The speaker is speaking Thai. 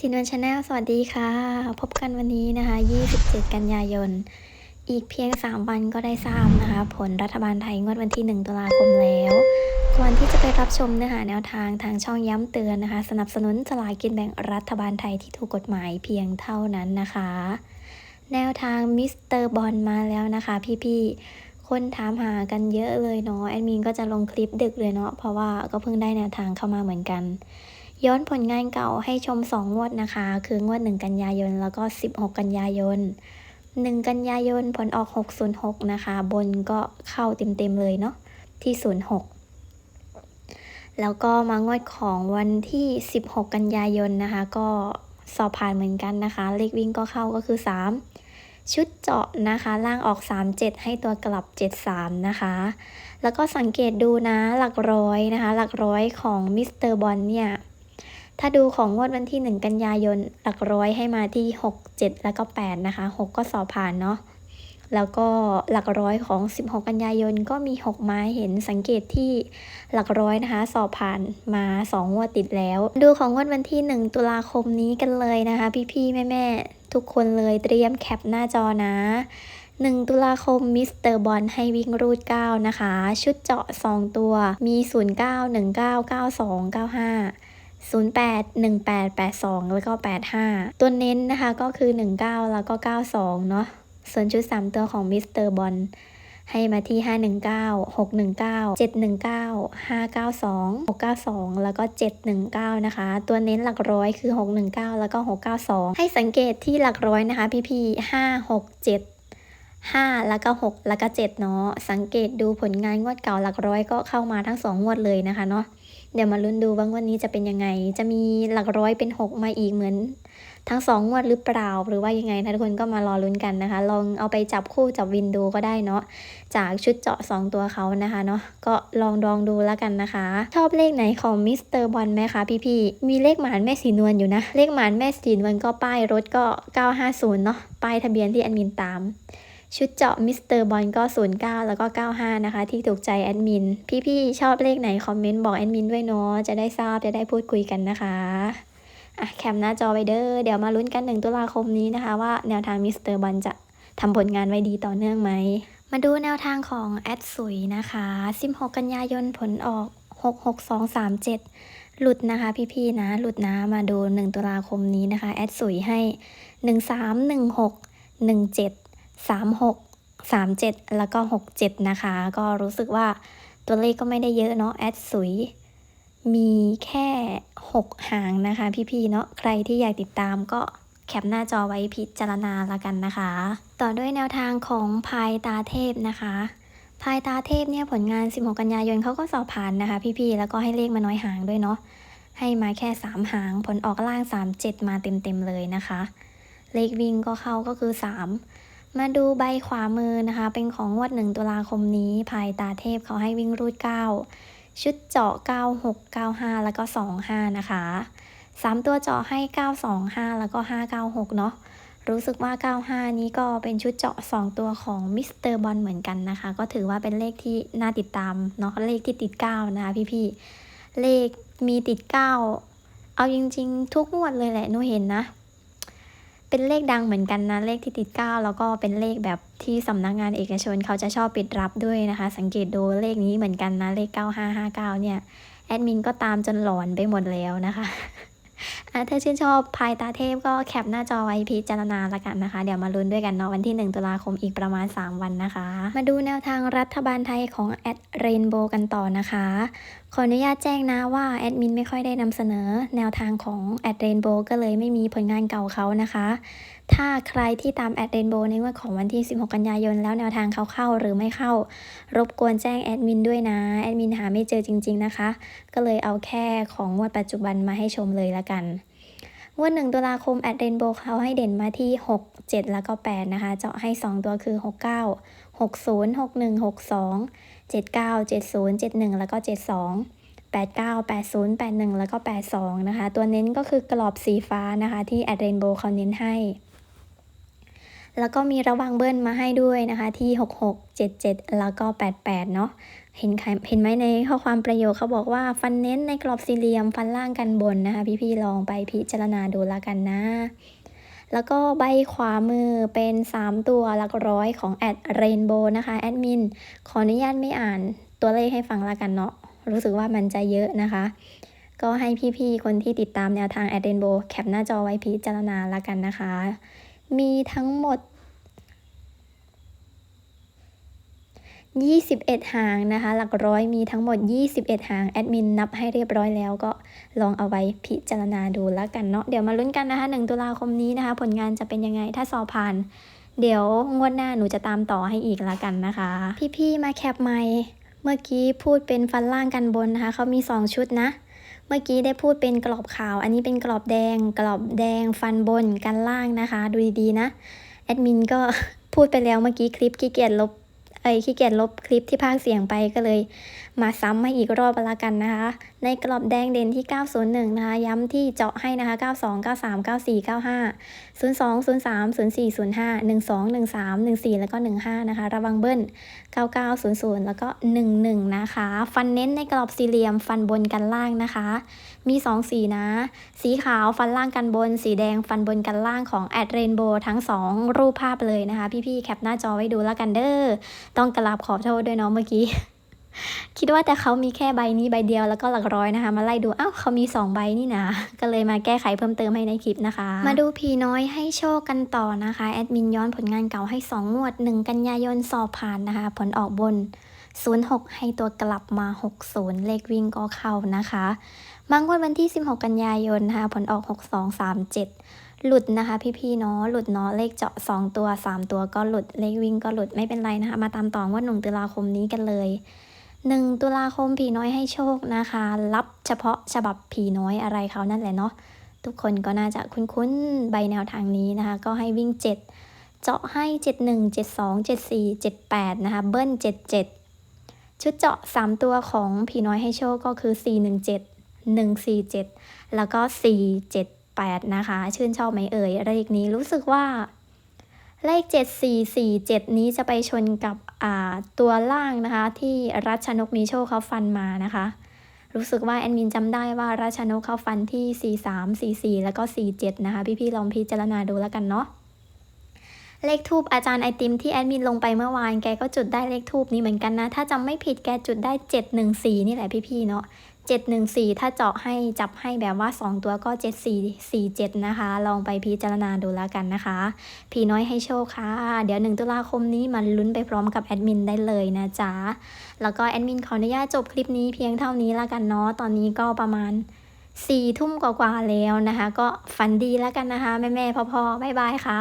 สินวันชาแนลสวัสดีค่ะ พบกันวันนี้นะคะ 27 กันยายน อีกเพียง 3 วันก็ได้ทราบนะคะ ผลรัฐบาลไทยงวดวันที่ 1 ตุลาคมแล้วก่อนที่จะไปรับชมเนื้อหาแนวทางทางช่องย้ำเตือนนะคะ สนับสนุนสลากกินแบ่งรัฐบาลไทยที่ถูกกฎหมายเพียงเท่านั้นนะคะ แนวทางมิสเตอร์บอลมาแล้วนะคะพี่ๆคนถามหากันเยอะเลยเนาะแอดมินก็จะลงคลิปดึกเลยเนาะเพราะว่าก็เพิ่งได้แนวทางเข้ามาเหมือนกัน ย้อนผลงานเก่าให้ชม 2 งวดนะคะ คืองวด 1 กันยายน แล้วก็ 16 กันยายน 1 กันยายนผลออก 606 นะคะ บนก็เข้าเต็มๆเลยเนาะที่ 06 แล้วก็มางวดของวันที่ 16 กันยายนนะคะ ก็สอบผ่านเหมือนกันนะคะ เลขวิ่งก็เข้าก็คือ 3 ชุดเจาะนะคะ ล่างออก 37 ให้ตัวกลับ 73 นะคะ แล้วก็สังเกตดูนะหลักร้อยนะคะ หลักร้อยของมิสเตอร์บอลเนี่ย ถ้าดูของงวดวันที่ 1 กันยายนหลักร้อยให้มาที่ 6 7 แล้วก็ 8 นะคะ 6 ก็สอบผ่านเนาะแล้วก็หลักร้อยของ 16 กันยายนก็มี 6 ไม้เห็นสังเกตที่หลักร้อยนะคะ สอบผ่านมา 2 งวดติดแล้ว ดูของงวดวันที่ 1 ตุลาคมนี้กันเลยนะคะ พี่ๆ แม่ๆ ทุกคนเลยเตรียมแคปหน้าจอนะ 1 ตุลาคมมิสเตอร์บอลให้วิ่งรูด 9 นะคะ ชุดเจาะ 2 ตัวมี 09 19 92 95 08 18 82 แล้วก็ 85 ตัวเน้นนะคะก็คือ 19 แล้วก็ 92 เนาะส่วนชุด 3 ตัวของมิสเตอร์บอลให้มาที่ 519 619 719 592 692 แล้วก็ 719 นะคะ ตัวเน้นหลักร้อยคือ 619 แล้วก็ 692 ให้สังเกตที่หลักร้อยนะคะพี่ๆ5 6 7 5 แล้วก็ 6 แล้วก็ 7 เนาะ สังเกตดูผลงานงวดเก่าหลักร้อยก็เข้ามาทั้ง 2 งวดเลยนะคะเนาะ เดี๋ยวมาลุ้นดูว่างวดนี้จะเป็นยังไง จะมีหลักร้อยเป็น 6 มาอีกเหมือน ทั้งสองงวดหรือเปล่า หรือว่ายังไงนะทุกคนก็มารอลุ้นกันนะคะ ลองเอาไปจับคู่จับวินดูก็ได้เนาะ จากชุดเจาะ 2 ตัวเขานะคะเนาะ ก็ลองดองดูแล้วกันนะคะ ชอบเลขไหนของมิสเตอร์บอลไหมคะพี่ๆ มีเลขหมานแม่สีนวลอยู่นะ เลขหมานแม่สีนวลก็ป้ายรถก็ 950 เนาะ ป้ายทะเบียนที่แอดมินตาม ชุดเจาะมิสเตอร์บอลก็ 09 แล้วก็ 95 นะคะ ที่ถูกใจแอดมิน พี่ๆ ชอบเลขไหน คอมเมนต์บอกแอดมินด้วยเนาะ จะได้ทราบ จะได้พูดคุยกันนะคะอะแคมหน้าจอไว้เด้อ เดี๋ยวมาลุ้นกัน 1 ตุลาคมนี้นะคะว่าแนวทางมิสเตอร์บอลจะทำผลงานไว้ดีต่อเนื่องไหม มาดูแนวทางของแอดสุยนะคะ 16 กันยายนผลออก 66237 หลุดนะคะพี่ๆนะ หลุดนะมาดู 1 ตุลาคมนี้นะคะ แอดสุยให้ 1316 17 36 37 แล้วก็ 67 นะคะ ก็รู้สึกว่าตัวเลขก็ไม่ได้เยอะเนาะแอดสุย มีแค่ 6 หางนะคะ พี่ๆเนาะใครที่อยากติดตามก็แคปหน้าจอไว้พิจารณาละกันนะคะ ต่อด้วยแนวทางของพายตาเทพนะคะพายตาเทพเนี่ยผลงาน 16 กันยายนเขาก็สอบผ่านนะคะ พี่ๆแล้วก็ให้เลขมาน้อยหางด้วยเนาะให้มาแค่ 3 หางผลออกล่าง 37 มาเต็มๆเลยนะคะ เลขวิ่งก็เข้าก็คือ 3 มาดูใบขวามือนะคะ เป็นของงวด1ตุลาคมนี้ภายตาเทพเขาให้วิ่งรูด 9 ชุดเจาะ 96 95 แล้วก็ 25 นะคะ 3 ตัวเจาะให้ 925 แล้วก็ 596 เนาะรู้สึกว่า 95 นี้ก็เป็นชุดเจาะ 2 ตัวของมิสเตอร์บอลเหมือนกันนะคะ ก็ถือว่าเป็นเลขที่น่าติดตามเนาะเลขที่ติด 9 นะคะพี่ๆเลขมีติด 9 เอาจริง ๆ ทุกงวดเลยแหละหนูเห็นนะ เป็นเลขดังเหมือนกันนะเลขที่ติด 9 แล้วก็เป็นเลขแบบที่สำนักงานเอกชนเขาจะชอบปิดรับด้วยนะคะ สังเกตดูเลขนี้เหมือนกันนะเลข 9559 เนี่ยแอดมินก็ตามจนหลอนไปหมดแล้วนะคะอะถ้าชื่นชอบพายตาเทพก็แคปหน้าจอไว้พิจารณาละกันนะคะ เดี๋ยวมาลุ้นด้วยกันเนาะวันที่ 1 ตุลาคมอีกประมาณ 3 วันนะคะ มาดูแนวทางรัฐบาลไทยของแอดเรนโบกันต่อนะคะ ขออนุญาตแจ้งนะว่าแอดมินไม่ค่อยได้นำเสนอแนวทางของแอดเรนโบก็เลยไม่มีผลงานเก่าเขานะคะ ถ้าใครที่ตามแอดเรนโบในงวดของวันที่ 16 กันยายน แล้วแนวทางเขาเข้าหรือไม่เข้า รบกวนแจ้งแอดมินด้วยนะ แอดมินหาไม่เจอจริง ๆนะคะ ก็เลยเอาแค่ของงวดปัจจุบันมาให้ชมเลยละกัน งวด1ตุลาคมแอดเรนโบว์เขาให้เด่นมาที่ 6 7 แล้วก็ 8 นะคะ เจาะให้ 2 ตัวคือ 69 60 61 62 79 70 71 แล้วก็ 72 89 80 81 แล้วก็ 82 นะคะ ตัวเน้นก็คือกรอบสีฟ้านะคะ ที่แอดเรนโบว์เขาเน้นให้ แล้วก็มีระวังเบิ้ลมาให้ด้วยนะคะที่ 66 77 แล้วก็ 88 เนาะ เห็นใครเห็นไหมในข้อความประโยคเขาบอกว่าฟันเน้นในกรอบสี่เหลี่ยมฟันล่างกันบนนะคะ พี่ๆลองไปพิจารณาดูละกันนะ แล้วก็ใบขวามือเป็น 3 ตัวหลักร้อยของแอดเรนโบว์นะคะแอดมินขออนุญาตไม่อ่านตัวเลขให้ฟังละกันเนาะรู้สึกว่ามันจะเยอะนะคะ ก็ให้พี่ๆคนที่ติดตามแนวทางแอดเรนโบว์แคปหน้าจอไว้พิจารณาละกันนะคะ มีทั้งหมด 21 หางนะคะ หลักร้อยมีทั้งหมด 21 หาง แอดมินนับให้เรียบร้อยแล้วก็ลองเอาไว้พิจารณาดูแล้วกันเนาะ เดี๋ยวมาลุ้นกันนะคะ 1 ตุลาคมนี้นะคะ ผลงานจะเป็นยังไง ถ้าสอบผ่าน เดี๋ยวงวดหน้าหนูจะตามต่อให้อีกแล้วกันนะคะ พี่ๆ มาแคปใหม่ เมื่อกี้พูดเป็นฟันล่างกันบนนะคะ เขามี 2 ชุดนะ เมื่อกี้ได้พูดเป็นกรอบขาว อันนี้เป็นกรอบแดง กรอบแดง ฟันบนกันล่างนะคะ ดูดีๆนะ แอดมินก็พูดไปแล้วเมื่อกี้คลิปขี้เกียจลบ เอ้ยขี้เกียจลบคลิปที่พากเสียงไปก็เลย มาซ้ำมาอีกรอบละกันนะคะ ในกรอบแดงเด่นที่ 901 นะคะ ย้ำที่เจาะให้นะคะ 92 93 94 95 02 03 04 05 12 13 14 แล้วก็ 15 นะคะ ระวังเบิ้ล 9900 แล้วก็ 11 นะคะ ฟันเน้นในกรอบสี่เหลี่ยมฟันบนกันล่างนะคะ มี2สีนะ สีขาวฟันล่างกันบน สีแดงฟันบนกันล่างของแอดเรนโบว์ทั้ง 2 รูปภาพเลยนะคะ พี่ๆ แคปหน้าจอไว้ดูแล้วกันเด้อ ต้องกราบขอโทษด้วยเนาะเมื่อกี้ คิดว่าแต่เขามีแค่ใบนี้ใบเดียวแล้วก็หลักร้อยนะคะ มาไล่ดูอ้าวเขามี 2 ใบนี่นะ ก็เลยมาแก้ไขเพิ่มเติมให้ในคลิปนะคะ มาดูผีน้อยให้โชคกันต่อนะคะแอดมินย้อนผลงานเก่าให้ 2 งวด 1 กันยายนสอบผ่านนะคะ ผลออกบน06 ให้ตัวกลับมา 60 เลขวิ่งก็เข้านะคะ มางวดวันที่ 16 กันยายนนะคะผลออก 6237 หลุดนะคะพี่ๆเนาะหลุดเนาะเลขเจาะ 2 ตัว 3 ตัวก็หลุดเลขวิ่งก็หลุดไม่เป็นไรนะคะ มาตามต่องวดหนึ่งตุลาคมนี้กันเลย 1 ตุลาคมผีน้อยให้โชคนะคะ รับเฉพาะฉบับผีน้อยอะไรเขานั่นแหละเนาะทุกคนก็น่าจะคุ้นๆใบแนวทางนี้นะคะ ก็ให้วิ่ง 7 เจาะให้ 71 72 74 78 นะคะ เบิ้ล 77 ชุดเจาะ 3 ตัวของผีน้อยให้โชคก็คือ 417 147 แล้วก็ 478 นะคะ ชื่นชอบไหมเอ่ยเลขนี้รู้สึกว่าเลข 7447 นี้จะไปชนกับอ่าตัวล่างนะคะ ที่รัชนกมีโชคเขาฟันมานะคะ รู้สึกว่าแอดมินจำได้ว่าราชนกเขาฟันที่ 43 44 แล้วก็ 47 นะคะ พี่ๆลองพิจารณาดูแล้วกันเนาะเลขทูบอาจารย์ไอติมที่แอดมินลงไปเมื่อวานแกก็จุดได้เลขทูบนี้เหมือนกันนะ ถ้าจำไม่ผิดแกจุดได้ 714 นี่แหละพี่ๆเนาะ 714 ถ้าเจาะให้จับให้แบบว่า 2 ตัวก็ 7447 นะคะ ลองไปพิจารณาดูแล้วกันนะคะผีน้อยให้โชคค่ะ เดี๋ยว 1 ตุลาคมนี้มาลุ้นไปพร้อมกับแอดมินได้เลยนะจ๊ะ แล้วก็แอดมินขออนุญาตจบคลิปนี้เพียงเท่านี้แล้วกันเนาะ ตอนนี้ก็ประมาณ4ทุ่มกว่าๆแล้วนะคะ ก็ฝันดีแล้วกันนะคะ แม่ๆพ่อๆบ๊ายบายค่ะ